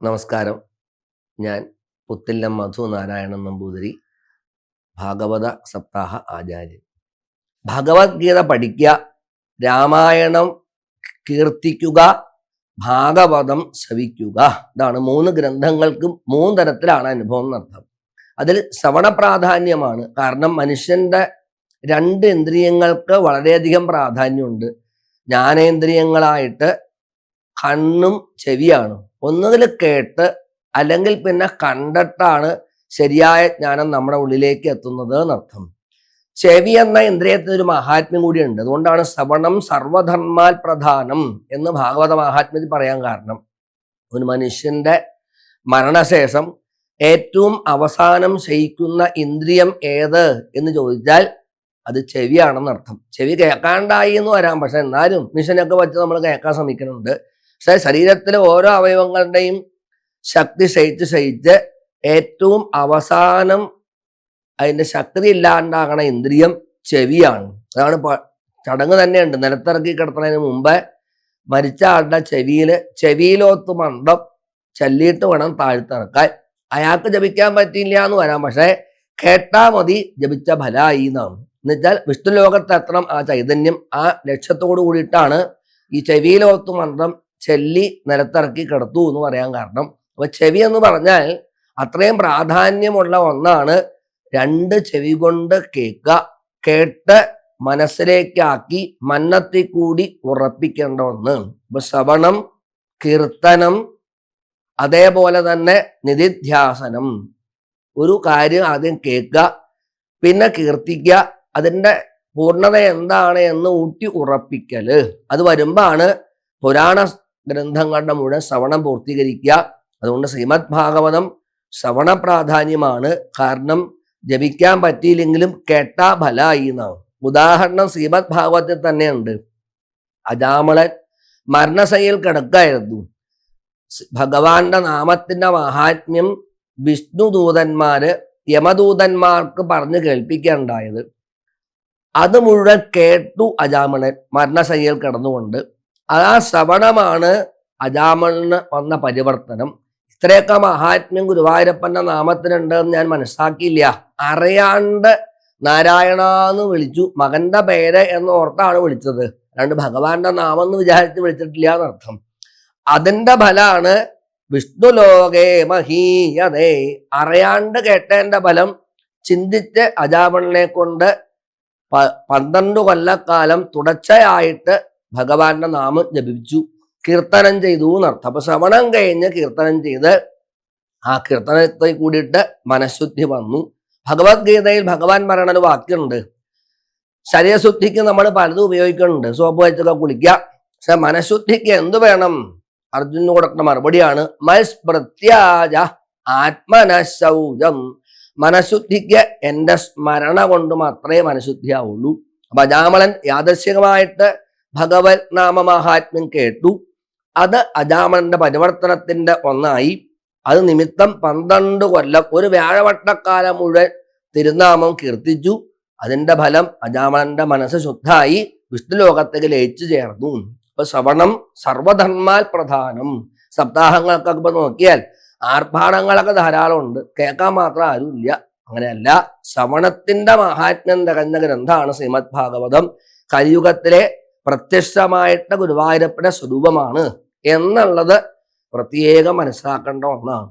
നമസ്കാരം. ഞാൻ പുത്തില്ലം മധു നാരായണൻ നമ്പൂതിരി ഭാഗവത സപ്താഹ ആചാര്യൻ. ഭഗവത്ഗീത പഠിക്കുക രാമായണം കീർത്തിക്കുക ഭാഗവതം ശവിക്കുക ഇതാണ് മൂന്ന് ഗ്രന്ഥങ്ങൾക്കും മൂന്ന് തരത്തിലാണ് അനുഭവം എന്നർത്ഥം. അതിൽ ശ്രവണ പ്രാധാന്യമാണ്. കാരണം മനുഷ്യന്റെ രണ്ട് ഇന്ദ്രിയങ്ങൾക്ക് വളരെയധികം പ്രാധാന്യമുണ്ട്. ജ്ഞാനേന്ദ്രിയങ്ങളായിട്ട് കണ്ണും ചെവിയാണ്. ഒന്നുകിൽ കേട്ട് അല്ലെങ്കിൽ പിന്നെ കണ്ടിട്ടാണ് ശരിയായ ജ്ഞാനം നമ്മുടെ ഉള്ളിലേക്ക് എത്തുന്നത് എന്നർത്ഥം. ചെവി എന്ന ഇന്ദ്രിയത്തിന് ഒരു മഹാത്മ്യം കൂടിയുണ്ട്. അതുകൊണ്ടാണ് ശ്രവണം സർവധർമാൽ പ്രധാനം എന്ന് ഭാഗവത മഹാത്മ്യത്തിൽ പറയാൻ കാരണം. ഒരു മനുഷ്യന്റെ മരണശേഷം ഏറ്റവും അവസാനം ശയിക്കുന്ന ഇന്ദ്രിയം ഏത് എന്ന് ചോദിച്ചാൽ അത് ചെവിയാണെന്നർത്ഥം. ചെവി കേൾക്കാണ്ടായി എന്ന് വരാം. പക്ഷെ എന്നാലും മിഷനൊക്കെ വെച്ച് നമ്മൾ കേൾക്കാൻ ശ്രമിക്കുന്നുണ്ട്. പക്ഷെ ശരീരത്തിലെ ഓരോ അവയവങ്ങളുടെയും ശക്തി ക്ഷയിച്ച് ക്ഷയിച്ച് ഏറ്റവും അവസാനം അതിന്റെ ശക്തി ഇല്ലാണ്ടാകണ ഇന്ദ്രിയം ചെവിയാണ്. അതാണ് ചടങ്ങ് തന്നെയുണ്ട്. നിലത്തിറക്കി കിടത്തുന്നതിന് മുമ്പ് മരിച്ച ആളുടെ ചെവിയിൽ ചെവിയിലോത്ത് മണ്ടം ചെല്ലിയിട്ട് വേണം താഴ്ത്തിറക്കാൻ. അയാൾക്ക് ജപിക്കാൻ പറ്റിയില്ല എന്ന് വരാം. പക്ഷേ കേട്ടാ മതി ജപിച്ച ഫലായി എന്നാണ്. എന്നുവെച്ചാൽ വിഷ്ണു ലോകത്തെ എത്തണം ആ ചൈതന്യം ആ ലക്ഷ്യത്തോടു കൂടിയിട്ടാണ് ഈ ചെവിയിലോത്ത് മന്ത്രം ചെല്ലി നിലത്തിറക്കി കിടത്തു എന്ന് പറയാൻ കാരണം. അപ്പൊ ചെവി എന്ന് പറഞ്ഞാൽ അത്രയും പ്രാധാന്യമുള്ള ഒന്നാണ് രണ്ട് ചെവി കൊണ്ട് കേൾക്കുക കേട്ട് മനസ്സിലേക്കാക്കി മന്നത്തിൽ കൂടി ഉറപ്പിക്കേണ്ട ഒന്ന്. ഇപ്പൊ ശ്രവണം കീർത്തനം അതേപോലെ തന്നെ നിധിധ്യാസനം. ഒരു കാര്യം ആദ്യം കേൾക്കുക പിന്നെ കീർത്തിക്കുക അതിന്റെ പൂർണത എന്താണ് എന്ന് ഊട്ടി ഉറപ്പിക്കൽ. അത് വരുമ്പാണ് പുരാണ ഗ്രന്ഥങ്ങളുടെ മുഴുവൻ ശ്രവണം പൂർത്തീകരിക്കുക. അതുകൊണ്ട് ശ്രീമദ് ഭാഗവതം ശ്രവണ പ്രാധാന്യമാണ് കാരണം ജപിക്കാൻ പറ്റിയില്ലെങ്കിലും കേട്ടാ ഫലായി എന്നാണ്. ഉദാഹരണം ശ്രീമദ് ഭാഗവതത്തിൽ തന്നെയുണ്ട്. അജാമളൻ മരണശയിൽ കിടക്കായിരുന്നു. ഭഗവാന്റെ നാമത്തിന്റെ മഹാത്മ്യം വിഷ്ണുദൂതന്മാര് യമദൂതന്മാർക്ക് പറഞ്ഞു കേൾപ്പിക്കുകയുണ്ടായത്. അത് മുഴുവൻ കേട്ടു അജാമണൻ മരണശയ്യയിൽ കിടന്നുകൊണ്ട്. ആ ശ്രവണമാണ് അജാമണിന് വന്ന പരിവർത്തനം. ഇത്രയൊക്കെ മഹാത്മ്യം ഗുരുവായൂരപ്പന്റെ നാമത്തിനുണ്ട് എന്ന് ഞാൻ മനസ്സിലാക്കിയില്ല. അറിയാണ്ട് നാരായണ എന്ന് വിളിച്ചു. മകന്റെ പേര് എന്ന് ഓർത്താണ് വിളിച്ചത്. അല്ലാണ്ട് ഭഗവാന്റെ നാമം എന്ന് വിചാരിച്ച് വിളിച്ചിട്ടില്ല എന്നർത്ഥം. അതിന്റെ ഫലാണ് വിഷ്ണു ലോകേ മഹീയതേ. അറിയാണ്ട് കേട്ടതിന്റെ ഫലം ചിന്തിച്ച് അജാമണ്ണിനെ കൊണ്ട് പന്ത്രണ്ട് കൊല്ലക്കാലം തുടർച്ചയായിട്ട് ഭഗവാന്റെ നാമം ജപിച്ചു കീർത്തനം ചെയ്തു എന്നർത്ഥം. അപ്പൊ ശ്രവണം കഴിഞ്ഞ് കീർത്തനം ചെയ്ത് ആ കീർത്തനത്തെ കൂടിയിട്ട് മനഃശുദ്ധി വന്നു. ഭഗവത്ഗീതയിൽ ഭഗവാൻ പറയണ ഒരു വാക്യമുണ്ട്. ശരീരശുദ്ധിക്ക് നമ്മൾ പലതും ഉപയോഗിക്കുന്നുണ്ട്. സോപ്പ് വെച്ചൊക്കെ കുളിക്കുക. പക്ഷെ മനഃശുദ്ധിക്ക് എന്ത് വേണം? അർജുനു കൊടുക്കുന്ന മറുപടിയാണ് മത്സ്പ്രത്യാജ ആത്മനശൗചം. മനഃശുദ്ധിക്ക് എന്റെ സ്മരണ കൊണ്ട് മാത്രമേ മനഃശുദ്ധിയാവുള്ളൂ. അപ്പൊ അജാമളൻ യാദർശികമായിട്ട് ഭഗവത് നാമമാഹാത്മ്യം കേട്ടു. അത് അജാമന്റെ പരിവർത്തനത്തിന്റെ ഒന്നായി. അത് നിമിത്തം പന്ത്രണ്ട് കൊല്ലം ഒരു വ്യാഴവട്ടക്കാലം മുഴുവൻ തിരുനാമം കീർത്തിച്ചു. അതിന്റെ ഫലം അജാമന്റെ മനസ്സ് ശുദ്ധായി വിഷ്ണുലോകത്തേക്ക് ലയിച്ചു ചേർന്നു. അപ്പൊ ശ്രവണം സർവധർമാൽ പ്രധാനം. സപ്താഹങ്ങൾക്കൊക്കെ ഇപ്പൊ നോക്കിയാൽ ആർഭാടങ്ങളൊക്കെ ധാരാളം ഉണ്ട് കേൾക്കാൻ മാത്രം ആരുമില്ല. അങ്ങനെയല്ല ശ്രവണത്തിന്റെ മഹാത്മ്യം തികഞ്ഞ ഗ്രന്ഥമാണ് ശ്രീമദ് ഭാഗവതം കലിയുഗത്തിലെ പ്രത്യക്ഷമായിട്ട് ഗുരുവായൂരപ്പന്റെ സ്വരൂപമാണ് എന്നുള്ളത് പ്രത്യേകം മനസ്സിലാക്കേണ്ട ഒന്നാണ്.